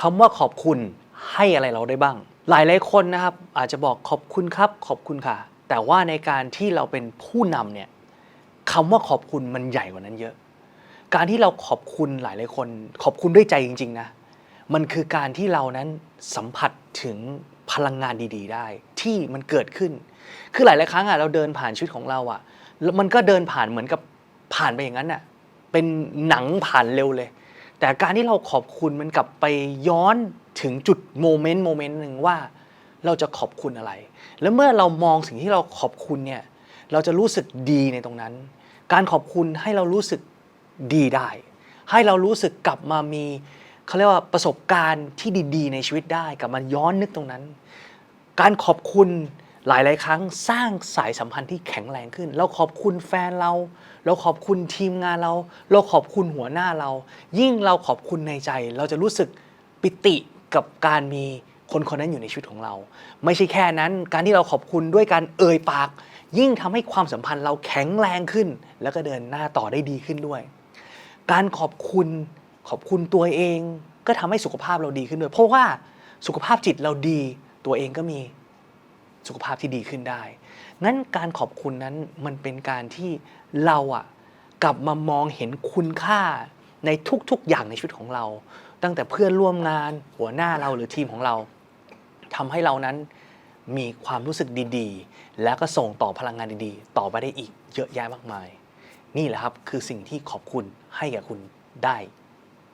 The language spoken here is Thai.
คำว่าขอบคุณให้อะไรเราได้บ้าง หลายหลายคนนะครับ อาจจะบอกขอบคุณครับ ขอบคุณค่ะ แต่ว่าในการที่เราเป็นผู้นำเนี่ยคำว่าขอบคุณมันใหญ่กว่านั้นเยอะ การที่เราขอบคุณหลายหลายคน ขอบคุณด้วยใจจริง ๆ นะ มันคือการที่เรานั้นสัมผัสถึงพลังงานดี ๆ ได้ ที่มันเกิดขึ้น คือหลายๆครั้งอะเราเดินผ่านชีวิตของเราอะแล้วมันก็เดินผ่านเหมือนกับผ่านไปอย่างนั้นอะเป็นหนังผ่านเร็วเลย แต่การที่เราขอบคุณมันกลับไปย้อนถึงจุดโมเมนต์โมเมนต์หนึ่งว่าเราจะขอบคุณอะไร แล้วเมื่อเรามองสิ่งที่เราขอบคุณเนี่ย เราจะรู้สึกดีในตรงนั้น การขอบคุณให้เรารู้สึกดีได้ ให้เรารู้สึกกลับมามีเขาเรียกว่าประสบการณ์ที่ดี ๆ ในชีวิตได้ กลับมาย้อนนึกตรงนั้น การขอบคุณ หลาย ๆ ครั้งสร้างสายสัมพันธ์ที่แข็งแรงขึ้น เราขอบคุณแฟนเรา เราขอบคุณทีมงานเรา เราขอบคุณหัวหน้าเรา ยิ่งเราขอบคุณในใจ เราจะรู้สึกปิติกับการมีคนคนนั้นอยู่ในชีวิตของเรา ไม่ใช่แค่นั้น การที่เราขอบคุณด้วยการเอ่ยปาก ยิ่งทำให้ความสัมพันธ์เราแข็งแรงขึ้น แล้วก็เดินหน้าต่อได้ดีขึ้นด้วย การขอบคุณขอบคุณตัวเอง ก็ทำให้สุขภาพเราดีขึ้นด้วย เพราะว่าสุขภาพจิตเราดีตัวเองก็มี สุขภาพที่ดีขึ้นได้ งั้นการขอบคุณนั้นมันเป็นการที่เราอะกลับมามองเห็นคุณค่าในทุกๆอย่างในชีวิตของเรา ตั้งแต่เพื่อนร่วมงานหัวหน้าเราหรือทีมของเราทำให้เรานั้นมีความรู้สึกดีๆ แล้วก็ส่งต่อพลังงานดีๆ ต่อไปได้อีกเยอะแยะมากมาย นี่แหละครับคือสิ่งที่ขอบคุณให้กับคุณได้